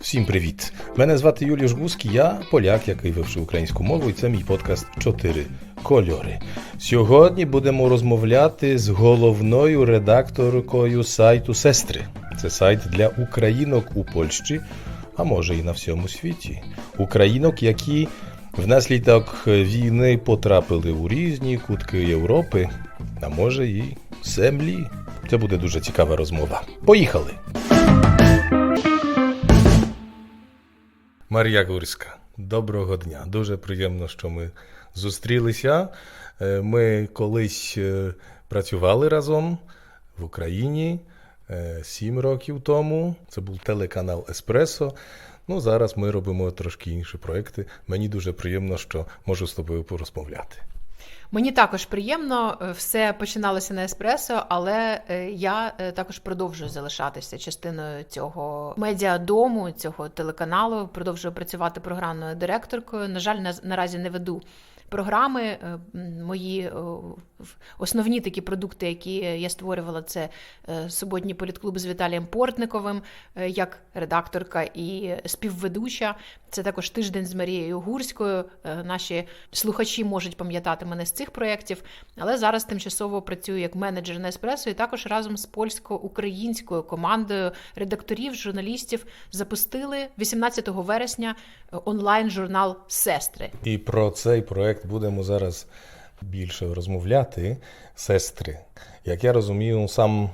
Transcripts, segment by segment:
Всім привіт! Мене звати Юлій Жгузький, я поляк, який вивчив українську мову, і це мій подкаст «Чотири кольори. Сьогодні будемо розмовляти з головною редакторкою сайту Сестри. Це сайт для українок у Польщі, а може і на всьому світі. Українок, які внаслідок війни потрапили у різні кутки Європи, а може і землі. Це буде дуже цікава розмова. Поїхали! Марія Гурська, доброго дня. Дуже приємно, що ми зустрілися. Е, Ми колись е, працювали разом в Україні е, сім років тому. Це був телеканал Еспресо. Ну, зараз ми робимо трошки інші проекти. Мені дуже приємно, що можу з тобою порозмовляти. Мені також приємно, е, все починалося на еспресо, але е, я е, також продовжую залишатися частиною цього медіадому, цього телеканалу. Продовжую працювати програмною директоркою. На жаль, на- наразі не веду програми. Е, Мої е, основні такі продукти, які я створювала, це е, суботній політклуб з Віталієм Портниковим, як редакторка і співведуча. Це також тиждень з Марією Гурською. Наші слухачі можуть пам'ятати мене з цих проєктів, але зараз тимчасово працюю як менеджер на еспресо і також разом з польсько-українською командою редакторів, журналістів запустили 18 вересня онлайн-журнал Сестри. І про цей будемо зараз більше розмовляти. Сестри. Як я розумію, сам,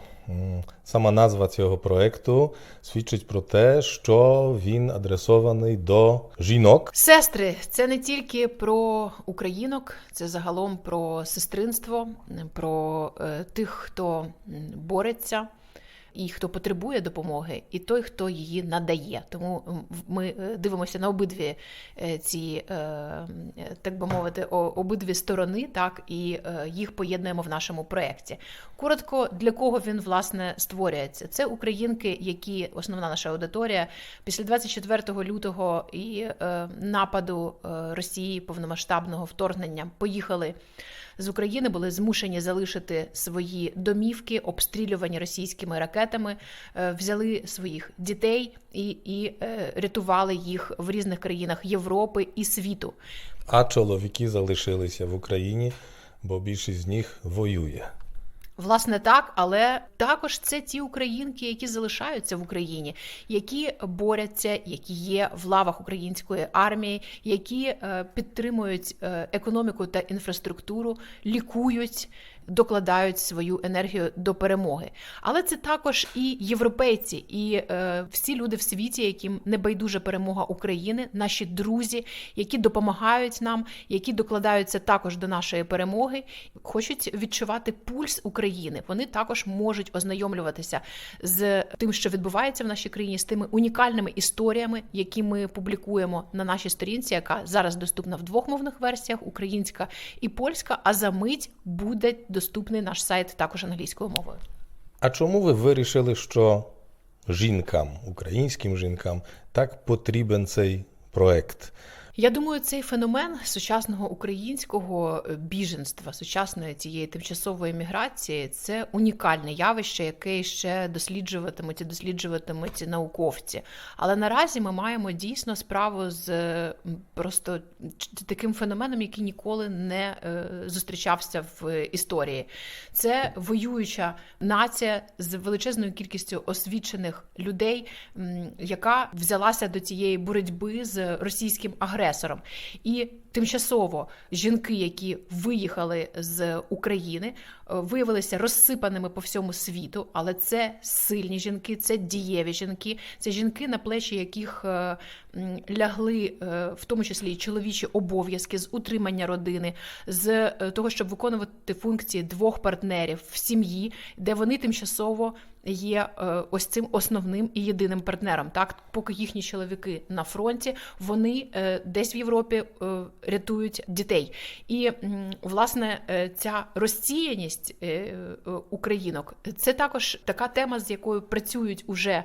сама назва цього проекту свідчить про те, що він адресований до жінок. Сестри, це не тільки про українок, це загалом про сестринство, про е, тих, хто бореться. І хто потребує допомоги, і той, хто її надає. Тому ми е, дивимося на обидві е, ці, е, так би мовити, обидві сторони, так і їх поєднуємо в нашому проєкті. Коротко, для кого він власне створюється? Це українки, які основна наша аудиторія після 24 лютого і нападу Росії повномасштабного вторгнення поїхали з України, були змушені залишити свої домівки, обстрілювані російськими ракетами, е, взяли своїх дітей і, і е, рятували їх в різних країнах Європи і світу. А чоловіки залишилися в Україні, бо більшість з них воює. Власне, так, але також це ті українки, які залишаються в Україні, які борються, які є в лавах української армії, які е, підтримують е, економіку та інфраструктуру, лікують. Докладають свою енергію до перемоги, але це також і європейці, і е, всі люди в світі, яким не байдужа перемога України, наші друзі, які допомагають нам, які докладаються також до нашої перемоги, хочуть відчувати пульс України. Вони також можуть ознайомлюватися з тим, що відбувається в нашій країні, з тими унікальними історіями, які ми публікуємо на нашій сторінці, яка зараз доступна в двох мовних версіях: українська і польська. А за мить буде доступний наш сайт також англійською мовою. А чому ви вирішили, що жінкам, українським жінкам, так потрібен цей проект? Я думаю, цей феномен сучасного українського е, біженства, сучасної цієї тимчасової міграції, це унікальне явище, яке ще досліджуватимуть і досліджуватимуть науковці. Але наразі ми маємо дійсно справу з е, просто таким феноменом, який ніколи не е, зустрічався в історії. Це воююча нація з величезною кількістю освічених людей, яка взялася до цієї боротьби з російським агресором. І тимчасово жінки, які виїхали з України, виявилися розсипаними по всьому світу, але це сильні жінки, це дієві жінки, це жінки, на плечі яких е, лягли е, в тому числі і чоловічі обов'язки з утримання родини, з е, того, щоб виконувати функції двох партнерів в сім'ї, де вони тимчасово є ось цим основним і єдиним партнером. Так, поки їхні чоловіки на фронті, вони десь в Європі рятують дітей. І власне ця розсіяність е, е, українок це також така тема, з якою працюють уже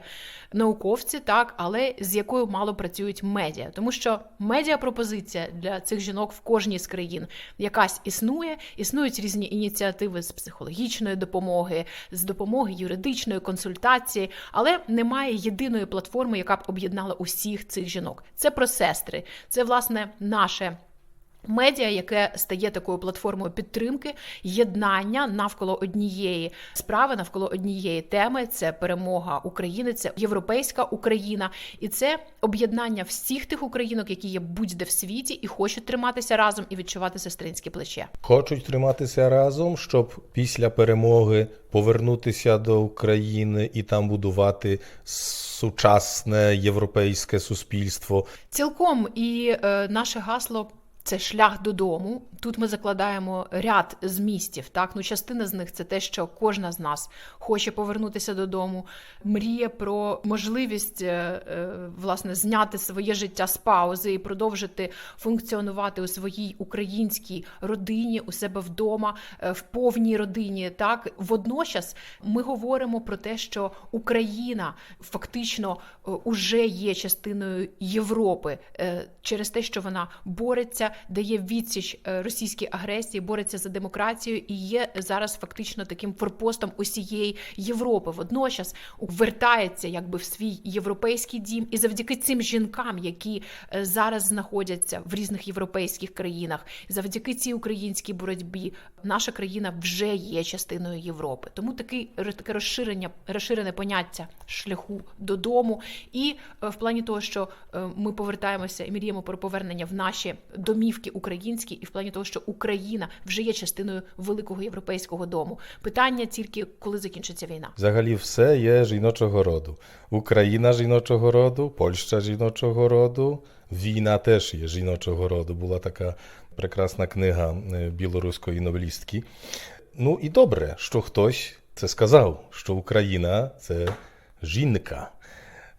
науковці, так, але з якою мало працюють медіа, тому що медіапропозиція для цих жінок в кожній з країн якась існує. Існують різні ініціативи з психологічної допомоги, з допомоги юридичної консультації, але немає єдиної платформи, яка б об'єднала усіх цих жінок. Це про сестри, це власне наше. Медіа, яке стає такою платформою підтримки, єднання навколо однієї справи, навколо однієї теми, це перемога України, це європейська Україна, і це об'єднання всіх тих українок, які є будь-де в світі, і хочуть триматися разом і відчувати сестринське плече. Хочуть триматися разом, щоб після перемоги повернутися до України і там будувати сучасне європейське суспільство. Цілком і е, наше гасло. Це шлях додому. Тут ми закладаємо ряд змістів. Так, ну частина з них це те, що кожна з нас хоче повернутися додому, мріє про можливість е, е, власне зняти своє життя з паузи і продовжити функціонувати у своїй українській родині, у себе вдома, е, в повній родині. Так, водночас ми говоримо про те, що Україна фактично уже є частиною Європи через те, що вона бореться дає відсіч е, російській агресії, бореться за демократію і є зараз фактично таким форпостом усієї Європи. Водночас вертається якби в свій європейський дім, і завдяки цим жінкам, які е, зараз знаходяться в різних європейських країнах, завдяки цій українській боротьбі, наша країна вже є частиною Європи. Тому такий таке розширення, розширене поняття шляху додому, і е, в плані того, що ми повертаємося і мріємо про повернення в наші домівки українські, і в плані того, що Україна вже є частиною великого європейського дому. Питання тільки коли закінчиться війна. Взагалі, все є жіночого роду. Україна жіночого роду, Польща жіночого роду, війна теж є жіночого роду. Була така прекрасна книга е, білоруської новелістки. Ну і добре, що хтось це сказав, що Україна це жінка.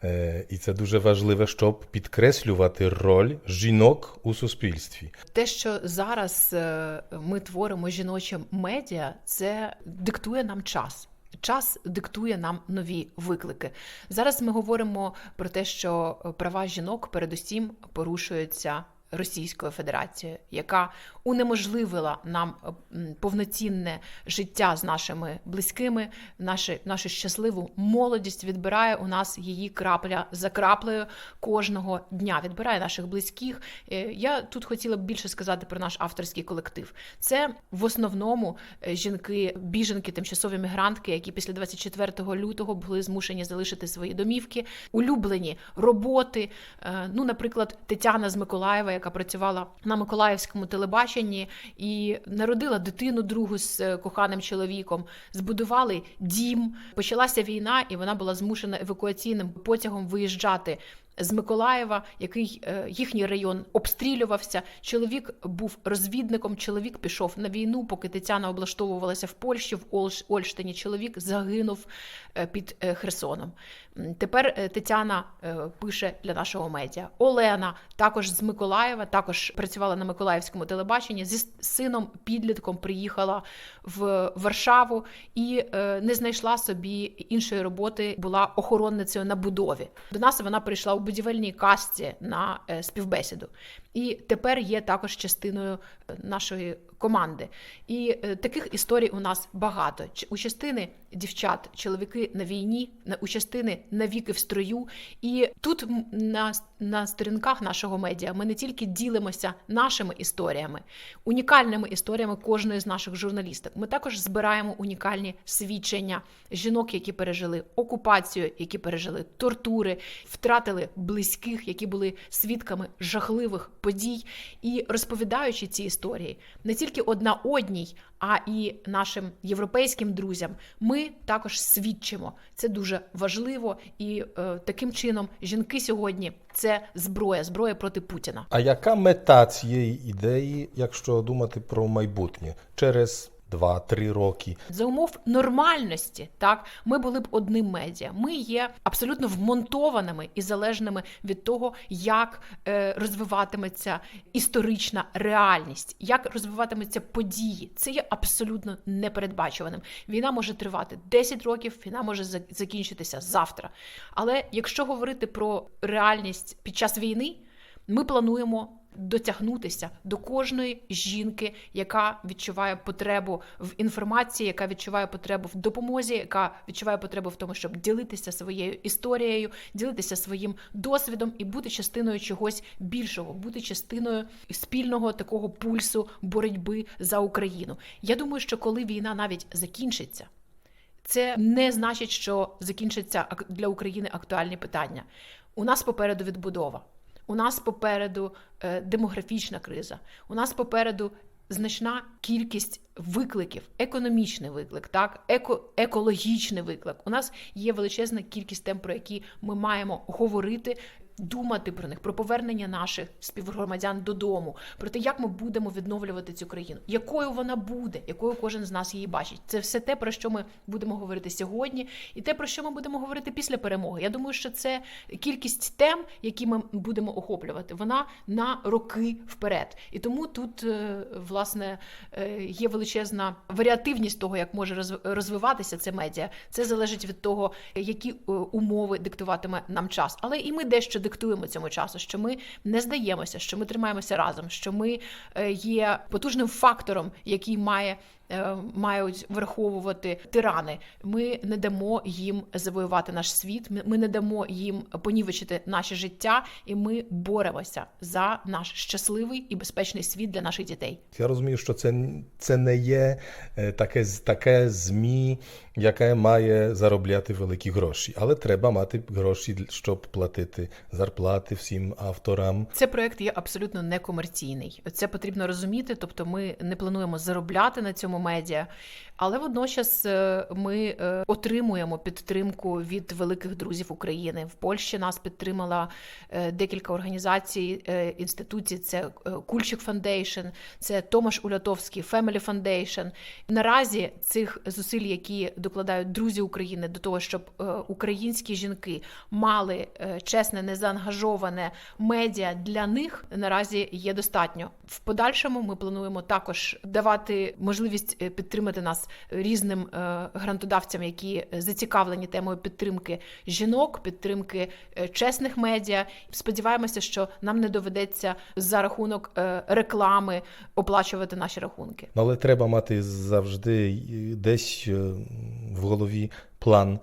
Е, І це дуже важливе, щоб підкреслювати роль жінок у суспільстві. Те, що зараз е, ми творимо жіноче медіа, це диктує нам час. Час диктує нам нові виклики. Зараз ми говоримо про те, що права жінок передусім порушуються Російською Федерацією, яка унеможливила нам повноцінне життя з нашими близькими, наші, нашу щасливу молодість відбирає у нас її крапля за краплею кожного дня. Відбирає наших близьких. Е, Я тут хотіла б більше сказати про наш авторський колектив. Це в основному е, жінки, біженки, тимчасові мігрантки, які після 24 лютого були змушені залишити свої домівки, улюблені роботи. Е, Ну, наприклад, Тетяна з Миколаєва, яка працювала на Миколаївському телебаченні і народила дитину другу з е, коханим чоловіком, збудували дім. Почалася війна, і вона була змушена евакуаційним потягом виїжджати. З Миколаєва, який е, їхній район обстрілювався. Чоловік був розвідником. Чоловік пішов на війну, поки Тетяна облаштовувалася в Польщі, в Ольш- Ольштині. Чоловік загинув е, під Херсоном. Тепер е, Тетяна е, пише для нашого медіа. Олена також з Миколаєва, також працювала на Миколаївському телебаченні. Зі сином підлітком приїхала в Варшаву і е, не знайшла собі іншої роботи. Була охоронницею на будові. До нас вона прийшла у будівельній касті на співбесіду. І тепер є також частиною е, нашої команди. І е, таких історій у нас багато. У частини дівчат, чоловіки на війні, у частини навіки в строю. І тут на, на сторінках нашого медіа ми не тільки ділимося нашими історіями, унікальними історіями кожної з наших журналісток. Ми також збираємо унікальні свідчення жінок, які пережили окупацію, які пережили тортури, втратили близьких, які були свідками жахливих подій. І розповідаючи ці історії не тільки одна одній, а і нашим європейським друзям, ми також свідчимо. Це дуже важливо, і е, таким чином жінки сьогодні це зброя, зброя проти Путіна. А яка мета цієї ідеї, якщо думати про майбутнє? Через 2-3 роки. За умов нормальності, так ми були б одним медіа. Ми є абсолютно вмонтованими і залежними від того, як е, розвиватиметься історична реальність, як розвиватимуться події. Це є абсолютно непередбачуваним. Війна може тривати 10 років, війна може закінчитися завтра. Але якщо говорити про реальність під час війни, ми плануємо дотягнутися до кожної жінки, яка відчуває потребу в інформації, яка відчуває потребу в допомозі, яка відчуває потребу в тому, щоб ділитися своєю історією, ділитися своїм досвідом і бути частиною чогось більшого, бути частиною спільного такого пульсу боротьби за Україну. Я думаю, що коли війна навіть закінчиться. Це не значить, що закінчаться ак- для України актуальні питання. У нас попереду відбудова, у нас попереду е, демографічна криза, у нас попереду значна кількість викликів, економічний виклик, так, еко, екологічний виклик. У нас є величезна кількість тем, про які ми маємо говорити. Думати про них, про повернення наших співгромадян додому, про те, як ми будемо відновлювати цю країну, якою вона буде, якою кожен з нас її бачить. Це все те, про що ми будемо говорити сьогодні, і те, про що ми будемо говорити після перемоги. Я думаю, що це кількість тем, які ми будемо охоплювати, вона на роки вперед. І тому тут е, власне е, є величезна варіативність того, як може розвиватися це медіа. Це залежить від того, які е, умови диктуватиме нам час. Але і ми дещо диктуємо цьому часу, що ми не здаємося, що ми тримаємося разом, що ми е, є потужним фактором, який має. Е, Мають враховувати тирани. Ми не дамо їм завоювати наш світ. Ми не дамо їм понівечити наше життя, і ми боремося за наш щасливий і безпечний світ для наших дітей. Я розумію, що це, це не є е, таке, таке ЗМІ, яке має заробляти великі гроші, але треба мати гроші, щоб платити зарплати всім авторам. Це проект є абсолютно некомерційний. Це потрібно розуміти. Тобто, ми не плануємо заробляти на цьому медіа, але водночас е, ми е, отримуємо підтримку від великих друзів України. В Польщі нас підтримала е, декілька організацій, інституцій. Це Кульчик Фондейшн, це Томаш Улятовський, Family Foundation. Наразі цих зусиль, які докладають друзі України до того, щоб українські жінки мали чесне, незаангажоване медіа для них наразі є достатньо. В подальшому ми плануємо також давати можливість підтримати нас різним е, грантодавцям, які зацікавлені темою підтримки жінок, підтримки е, чесних медіа. Сподіваємося, що нам не доведеться за рахунок е, реклами оплачувати наші рахунки. Але треба мати завжди десь в голові план,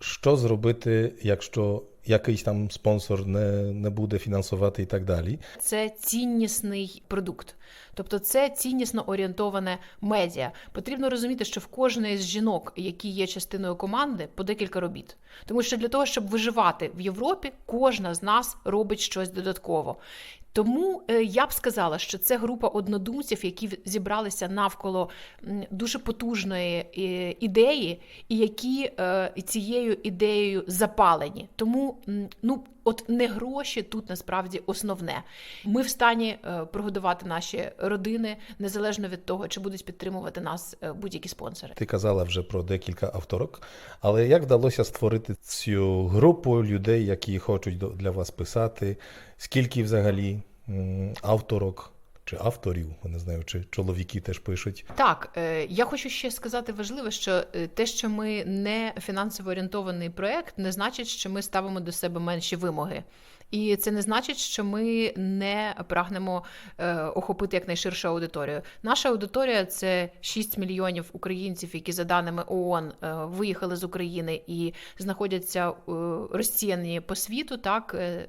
що зробити, якщо якийсь там спонсор не, не буде фінансувати і так далі. Це ціннісний продукт, тобто це ціннісно орієнтоване медіа. Потрібно розуміти, що в кожної з жінок, які є частиною команди, по декілька робіт. Тому що для того, щоб виживати в Європі, кожна з нас робить щось додатково. Тому е, я б сказала, що це група однодумців, які зібралися навколо дуже потужної е, ідеї, і які е, цією ідеєю запалені. Тому ну. От не гроші тут насправді основне. Ми в стані е, прогодувати наші родини незалежно від того, чи будуть підтримувати нас е, будь-які спонсори. Ти казала вже про декілька авторок, але як вдалося створити цю групу людей, які хочуть для вас писати? Скільки взагалі авторок чи авторів? Не знаю, чи чоловіки теж пишуть. Так, е, я хочу ще сказати важливе, що е, те, що ми не фінансово орієнтований проект, не значить, що ми ставимо до себе менші вимоги. І це не значить, що ми не прагнемо е, охопити якнайширшу аудиторію. Наша аудиторія це 6 мільйонів українців, які за даними ООН е, виїхали з України і знаходяться розсіяні по світу. Так е,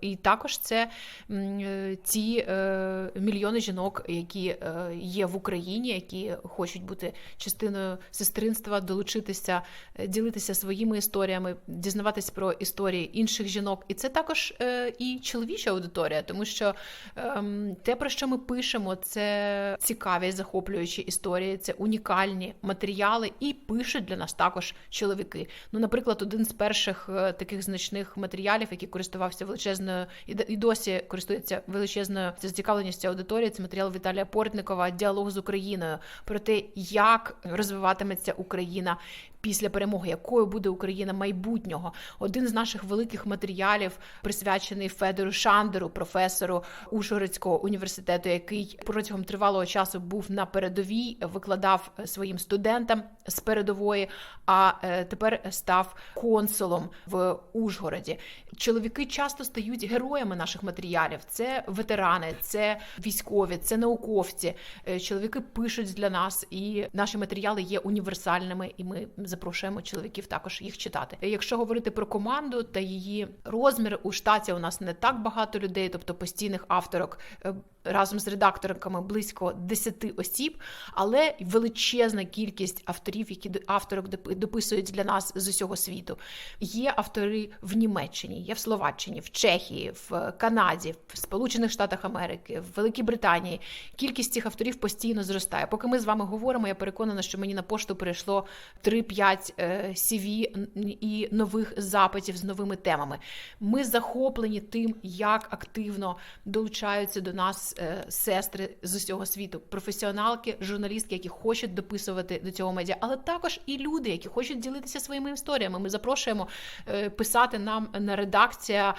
і також це е, мільйони жінок, які є в Україні, які хочуть бути частиною сестринства, долучитися, ділитися своїми історіями, дізнаватись про історії інших жінок. І це також і чоловіча аудиторія, тому що ем, те, про що ми пишемо, це цікаві захоплюючі історії, це унікальні матеріали, і пишуть для нас також чоловіки. Ну, наприклад, один з перших е, таких значних матеріалів, який користувався величезною і досі користується величезною зацікавленістю аудиторії. Це матеріал Віталія Портникова Діалог з Україною про те, як розвиватиметься Україна після перемоги, якою буде Україна майбутнього. Один з наших великих матеріалів присвячений Федору Шандеру, професору Ужгородського університету, який протягом тривалого часу був на передовій, викладав своїм студентам з передової, а е, тепер став консулом в Ужгороді. Чоловіки часто стають героями наших матеріалів. Це ветерани, це військові, це науковці. Е, Чоловіки пишуть для нас, і наші матеріали є універсальними, і ми запрошуємо чоловіків також їх читати. Якщо говорити про команду та її розмір у штаті, у нас не так багато людей, тобто постійних авторок е, разом з редакторками близько 10 осіб, але величезна кількість авторів, які авторок дописують для нас з усього світу. Є автори в Німеччині, є в Словаччині, в Чехії, в Канаді, в Сполучених Штатах Америки, в Великій Британії. Кількість цих авторів постійно зростає. Поки ми з вами говоримо, я переконана, що мені на пошту прийшло 3-5 е, CV і нових запитів з новими темами. Ми захоплені тим, як активно долучаються до нас е, сестри з усього світу, професіоналки, журналістки, які хочуть дописувати до цього медіа, але також і люди, які хочуть ділитися своїми історіями. Ми запрошуємо е, писати нам на редакція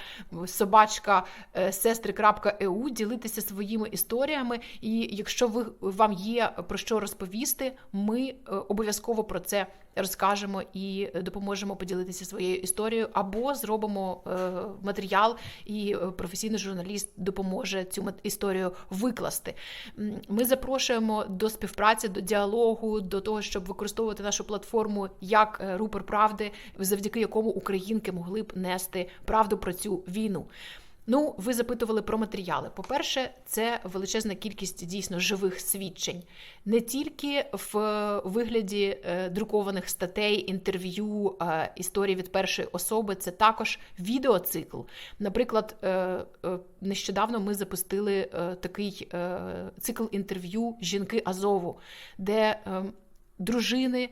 собачка е, сестри.eu, ділитися своїми історіями. І якщо ви вам є про що розповісти, ми обов'язково про це розкажемо і допоможемо поділитися своєю історією, або зробимо матеріал, і професійний журналіст допоможе цю мат- історію викласти. Ми запрошуємо до співпраці, до діалогу, до того, щоб використовувати нашу платформу як е, рупор правди, завдяки якому українки могли б нести правду про цю війну. Ну, ви запитували про матеріали. По-перше, це величезна кількість дійсно живих свідчень, не тільки в вигляді е, друкованих статей, інтерв'ю, е, історії від першої особи. Це також відеоцикл. Наприклад, е, е, нещодавно ми запустили е, такий е, цикл інтерв'ю Жінки Азову, де е, дружини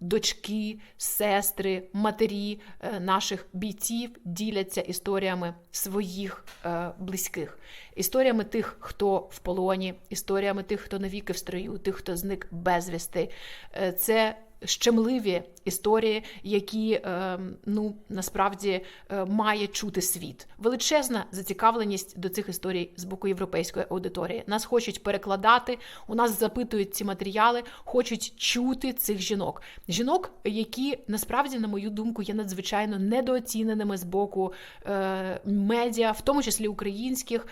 дочки, сестри, матері е, наших бійців діляться історіями своїх е, близьких, історіями тих, хто в полоні, історіями тих, хто навіки в строю, тих, хто зник безвісти. Е, Це щемливі історії, які е, ну насправді е, має чути світ. Величезна зацікавленість до цих історій з боку європейської аудиторії. Нас хочуть перекладати, у нас запитують ці матеріали, хочуть чути цих жінок. Жінок, які насправді, на мою думку, є надзвичайно недооціненими з боку е, медіа, в тому числі українських.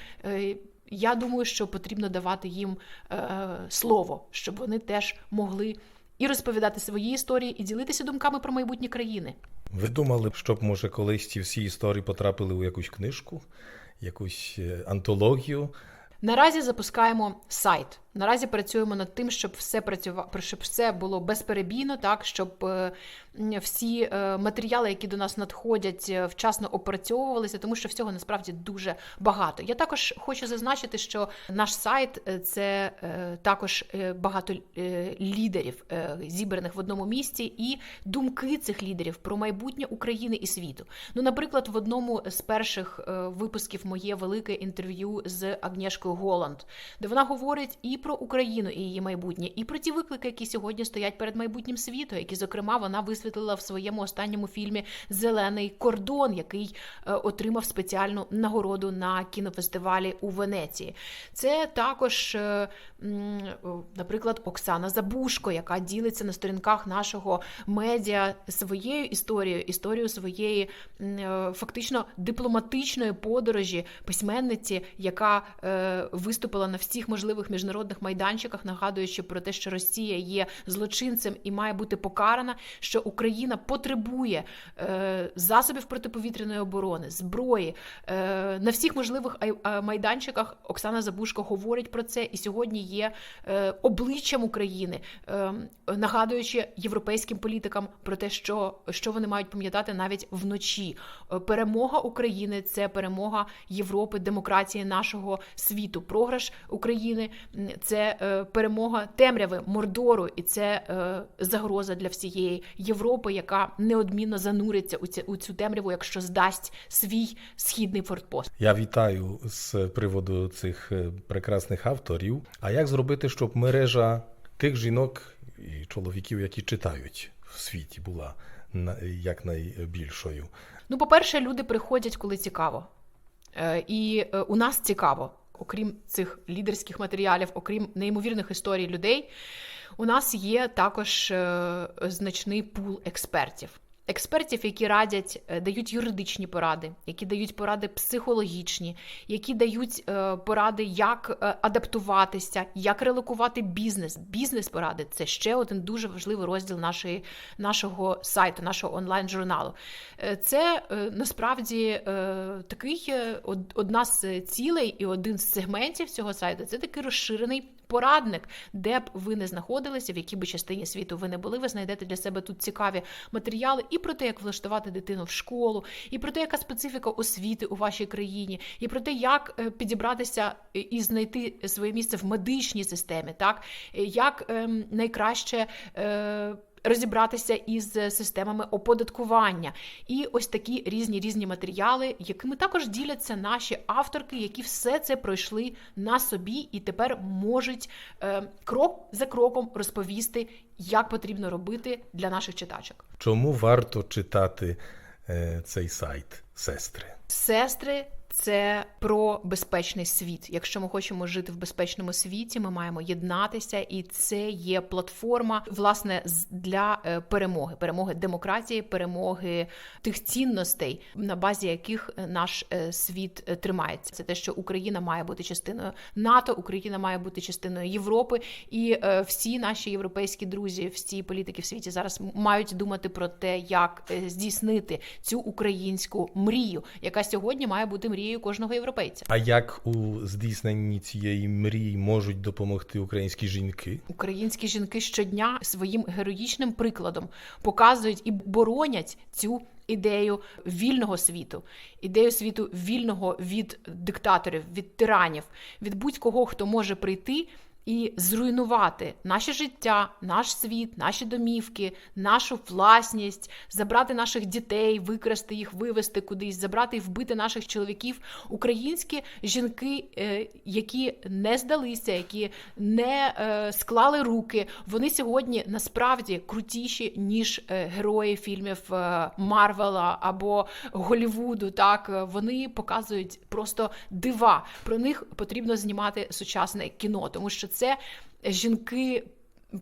Я думаю, що потрібно давати їм е, слово, щоб вони теж могли і розповідати свої історії, і ділитися думками про майбутні країни. Ви думали б, щоб може колись ці всі історії потрапили у якусь книжку, якусь е, антологію? Наразі запускаємо сайт. Наразі працюємо над тим, щоб все працювало, щоб все було безперебійно, так щоб е, всі е, матеріали, які до нас надходять, е, вчасно опрацьовувалися, тому що всього насправді дуже багато. Я також хочу зазначити, що наш сайт е, це також багато лідерів, зібраних в одному місці, і думки цих лідерів про майбутнє України і світу. Ну, наприклад, в одному з перших випусків моє велике інтерв'ю з Агнєшкою Голланд, де вона говорить і про Україну і її майбутнє, і про ті виклики, які сьогодні стоять перед майбутнім світу, які, зокрема, вона висвітлила в своєму останньому фільмі Зелений кордон, який е, отримав спеціальну нагороду на кінофестивалі у Венеції. Це також, е, наприклад, Оксана Забушко, яка ділиться на сторінках нашого медіа своєю історією, історією своєї е, фактично дипломатичної подорожі письменниці, яка виступила на всіх можливих міжнародних майданчиках, нагадуючи про те, що Росія є злочинцем і має бути покарана, що Україна потребує е, засобів протиповітряної оборони, зброї е, на всіх можливих майданчиках. Оксана Забушко говорить про це, і сьогодні є е, обличчям України, е, нагадуючи європейським політикам про те, що, що вони мають пам'ятати навіть вночі. Е, Перемога України це перемога Європи, демократії нашого світу. Програш України це е, перемога темряви, мордору, і це е, загроза для всієї Європи, яка неодмінно зануриться у цю, у цю темряву, якщо здасть свій східний фортпост. Я вітаю з приводу цих е, прекрасних авторів. А як зробити, щоб мережа тих жінок і чоловіків, які читають в світі, була на- якнайбільшою? Ну, по-перше, люди приходять, коли цікаво. Е, І е, у нас цікаво, окрім цих лідерських матеріалів, окрім неймовірних історій людей, у нас є також е, значний пул експертів. Експертів, які радять, е, дають юридичні поради, які дають поради психологічні, які дають е, поради, як е, адаптуватися, як релокувати бізнес. Бізнес-поради це ще один дуже важливий розділ нашої, нашого сайту, нашого онлайн-журналу. Це насправді такий од- одна з цілей і один з сегментів цього сайту. Це такий розширений порадник, де б ви не знаходилися, в якій би частині світу ви не були. Ви знайдете для себе тут цікаві матеріали і про те, як влаштувати дитину в школу, і про те, яка специфіка освіти у вашій країні, і про те, як е, підібратися е, і знайти своє місце в медичній системі, так Е, як ем, найкраще. Розібратися із системами оподаткування і ось такі різні різні матеріали, якими також діляться наші авторки, які все це пройшли на собі і тепер можуть е, крок за кроком розповісти, як потрібно робити для наших читачок. Чому варто читати е, цей сайт, сестри? Сестри. Це про безпечний світ. Якщо ми хочемо жити в безпечному світі, ми маємо єднатися, і це є платформа власне для е, перемоги, перемоги демократії, перемоги тих цінностей, на базі яких е, наш е, світ тримається. Це те, що Україна має бути частиною НАТО, Україна має бути частиною Європи, і всі наші європейські друзі, всі політики в світі зараз мають думати про те, як здійснити цю українську мрію, яка сьогодні має бути мрією кожного європейця. А як у здійсненні цієї мрії можуть допомогти українські жінки? Українські жінки щодня своїм героїчним прикладом показують і боронять цю ідею вільного світу, ідею світу вільного від диктаторів, від тиранів, від будь-кого, хто може прийти. І зруйнувати наше життя, наш світ, наші домівки, нашу власність, забрати наших дітей, викрасти їх, вивезти кудись, забрати і вбити наших чоловіків. Українські жінки, е, які не здалися, які не е, склали руки, вони сьогодні насправді крутіші ніж е, герої фільмів Марвела або Голівуду. Так вони показують просто дива. Про них потрібно знімати сучасне кіно, тому що це жінки.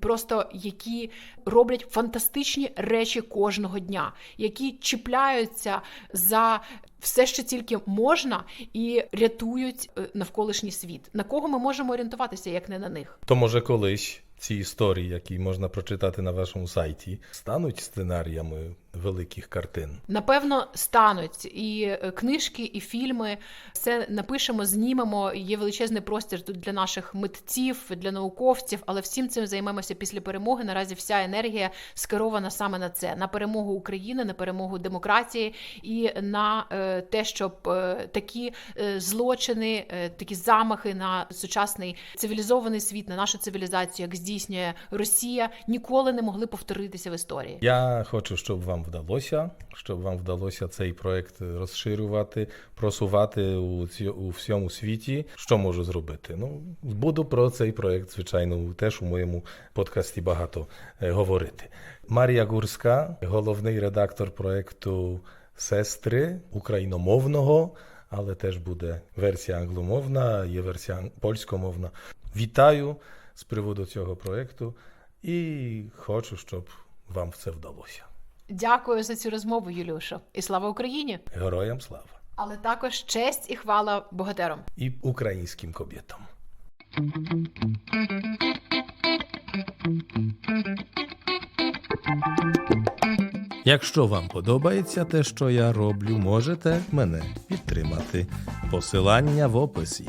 Просто які роблять фантастичні речі кожного дня, які чіпляються за все, що тільки можна, і рятують е, навколишній світ. На кого ми можемо орієнтуватися, як не на них? То може колись ці історії, які можна прочитати на вашому сайті, стануть сценаріями великих картин. Напевно, стануть і е, книжки, і фільми. Все напишемо, знімемо. Є величезний простір тут для наших митців, для науковців, але всім цим займемося після перемоги. Наразі вся енергія скерована саме на це: на перемогу України, на перемогу демократії і на е, те, щоб е, такі е, злочини, е, такі замахи на сучасний цивілізований світ, на нашу цивілізацію, як здійснює Росія, ніколи не могли повторитися в історії. Я хочу, щоб вам вдалося, щоб вам вдалося цей проект розширювати, просувати у, ці, у всьому світі. Що можу зробити? Ну, буду про цей проект, звичайно, теж у моєму подкасті багато говорити. Марія Гурська, головний редактор проекту Сестри україномовного, але теж буде версія англомовна, є версія польськомовна. Вітаю з приводу цього проекту і хочу, щоб вам це вдалося. Дякую за цю розмову, Юлюшо, і слава Україні! Героям слава! Але також честь і хвала богатирам. і українським кобітам. Якщо вам подобається те, що я роблю, можете мене підтримати. Посилання в описі.